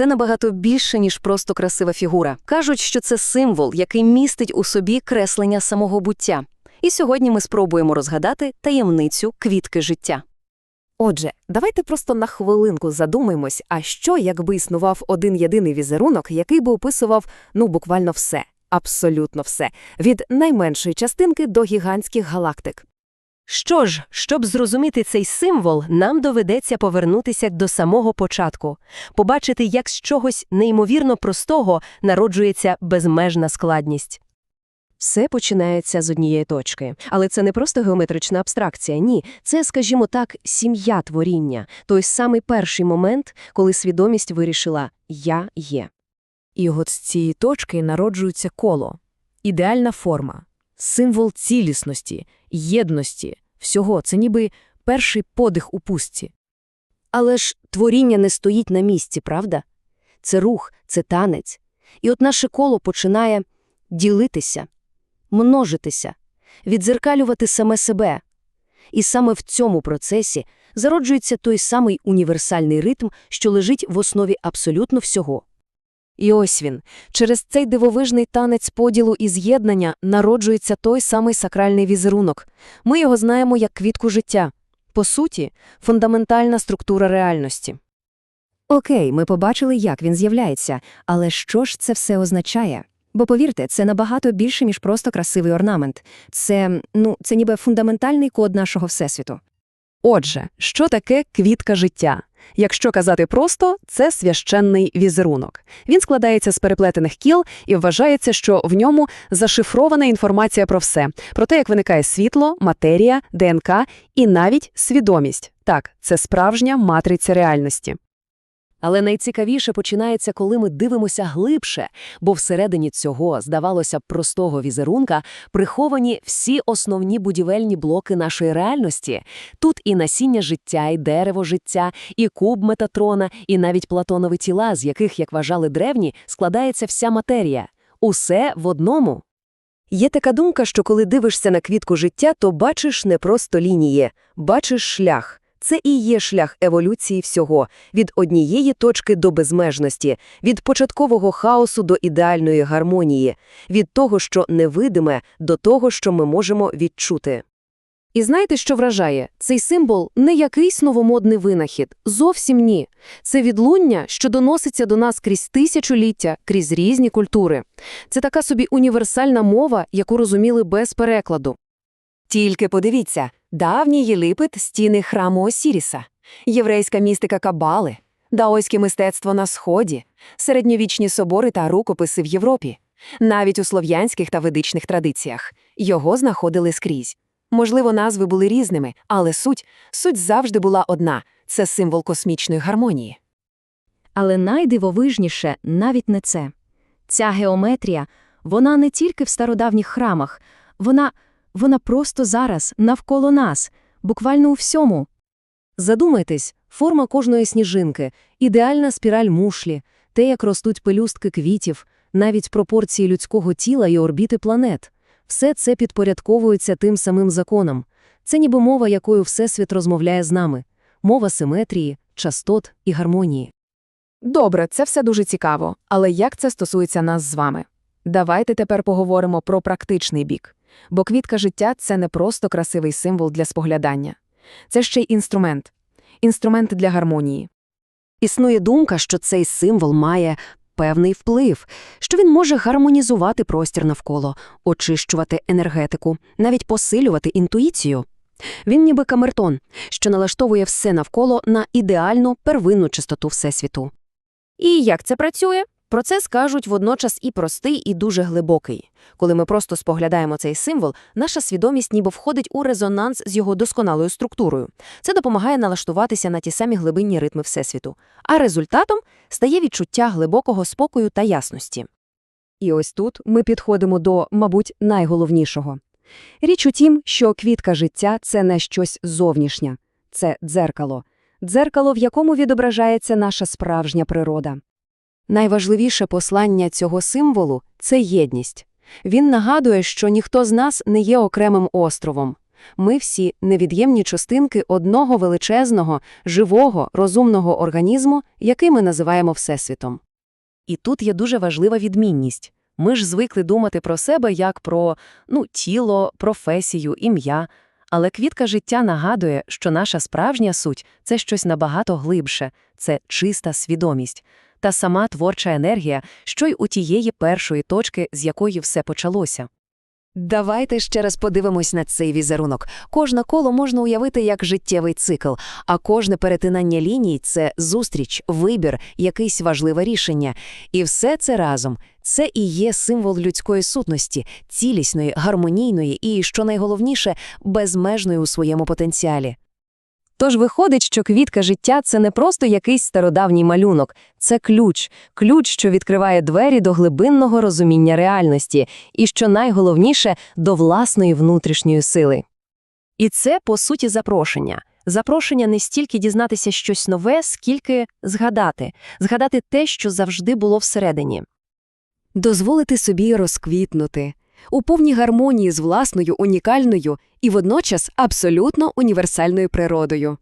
це набагато більше, ніж просто красива фігура. Кажуть, що це символ, який містить у собі креслення самого буття. І сьогодні ми спробуємо розгадати таємницю квітки життя. Отже, давайте просто на хвилинку задумаємось, а що, якби існував один єдиний візерунок, який би описував, ну, буквально все, абсолютно все, від найменшої частинки до гігантських галактик. Що ж, щоб зрозуміти цей символ, нам доведеться повернутися до самого початку, побачити, як з чогось неймовірно простого народжується безмежна складність. Все починається з однієї точки. Але це не просто геометрична абстракція, ні. Це, скажімо так, сім'я творіння, той самий перший момент, коли свідомість вирішила «я є». І от з цієї точки народжується коло. Ідеальна форма, символ цілісності, єдності, всього. Це ніби перший подих у пустці. Але ж творіння не стоїть на місці, правда? Це рух, це танець. І от наше коло починає ділитися, множитися, відзеркалювати саме себе. І саме в цьому процесі зароджується той самий універсальний ритм, що лежить в основі абсолютно всього. І ось він. Через цей дивовижний танець поділу і з'єднання народжується той самий сакральний візерунок. Ми його знаємо як квітку життя. По суті, фундаментальна структура реальності. Окей, ми побачили, як він з'являється, але що ж це все означає? Бо повірте, це набагато більше, ніж просто красивий орнамент. Це, ну, це ніби фундаментальний код нашого всесвіту. Отже, що таке квітка життя? Якщо казати просто, це священний візерунок. Він складається з переплетених кіл і вважається, що в ньому зашифрована інформація про все, про те, як виникає світло, матерія, ДНК і навіть свідомість. Так, це справжня матриця реальності. Але найцікавіше починається, коли ми дивимося глибше, бо всередині цього, здавалося б, простого візерунка приховані всі основні будівельні блоки нашої реальності. Тут і насіння життя, і дерево життя, і куб Метатрона, і навіть платонові тіла, з яких, як вважали древні, складається вся матерія. Усе в одному. Є така думка, що коли дивишся на квітку життя, то бачиш не просто лінії, бачиш шлях. Це і є шлях еволюції всього, від однієї точки до безмежності, від початкового хаосу до ідеальної гармонії, від того, що невидиме, до того, що ми можемо відчути. І знаєте, що вражає? Цей символ не якийсь новомодний винахід, зовсім ні. Це відлуння, що доноситься до нас крізь тисячоліття, крізь різні культури. Це така собі універсальна мова, яку розуміли без перекладу. Тільки подивіться, давній Єлипет – стіни храму Осіріса, єврейська містика Кабали, даойське мистецтво на Сході, середньовічні собори та рукописи в Європі. Навіть у слов'янських та ведичних традиціях його знаходили скрізь. Можливо, назви були різними, але суть, суть завжди була одна – це символ космічної гармонії. Але найдивовижніше навіть не це. Ця геометрія, вона не тільки в стародавніх храмах, вона, вона просто зараз, навколо нас, буквально у всьому. Задумайтесь, форма кожної сніжинки, ідеальна спіраль мушлі, те, як ростуть пелюстки квітів, навіть пропорції людського тіла і орбіти планет. Все це підпорядковується тим самим законом. Це ніби мова, якою Всесвіт розмовляє з нами. Мова симетрії, частот і гармонії. Добре, це все дуже цікаво, але як це стосується нас з вами? Давайте тепер поговоримо про практичний бік. Бо квітка життя – це не просто красивий символ для споглядання. Це ще й інструмент. Інструмент для гармонії. Існує думка, що цей символ має певний вплив, що він може гармонізувати простір навколо, очищувати енергетику, навіть посилювати інтуїцію. Він ніби камертон, що налаштовує все навколо на ідеальну первинну чистоту Всесвіту. І як це працює? Процес кажуть водночас і простий, і дуже глибокий. Коли ми просто споглядаємо цей символ, наша свідомість ніби входить у резонанс з його досконалою структурою. Це допомагає налаштуватися на ті самі глибинні ритми Всесвіту. А результатом стає відчуття глибокого спокою та ясності. І ось тут ми підходимо до, мабуть, найголовнішого. Річ у тім, що квітка життя – це не щось зовнішнє. Це дзеркало. Дзеркало, в якому відображається наша справжня природа. Найважливіше послання цього символу – це єдність. Він нагадує, що ніхто з нас не є окремим островом. Ми всі невід'ємні частинки одного величезного, живого, розумного організму, який ми називаємо Всесвітом. І тут є дуже важлива відмінність. Ми ж звикли думати про себе як про ну, тіло, професію, ім'я. Але квітка життя нагадує, що наша справжня суть – це щось набагато глибше, це чиста свідомість. Та сама творча енергія, що й у тієї першої точки, з якої все почалося. Давайте ще раз подивимось на цей візерунок. Кожне коло можна уявити як життєвий цикл, а кожне перетинання ліній – це зустріч, вибір, якесь важливе рішення. І все це разом – це і є символ людської сутності, цілісної, гармонійної і, що найголовніше, безмежної у своєму потенціалі. Тож виходить, що квітка життя – це не просто якийсь стародавній малюнок, це ключ, ключ, що відкриває двері до глибинного розуміння реальності і, що найголовніше, до власної внутрішньої сили. І це, по суті, запрошення. Запрошення не стільки дізнатися щось нове, скільки згадати. Згадати те, що завжди було всередині. Дозволити собі розквітнути у повній гармонії з власною унікальною і водночас абсолютно універсальною природою.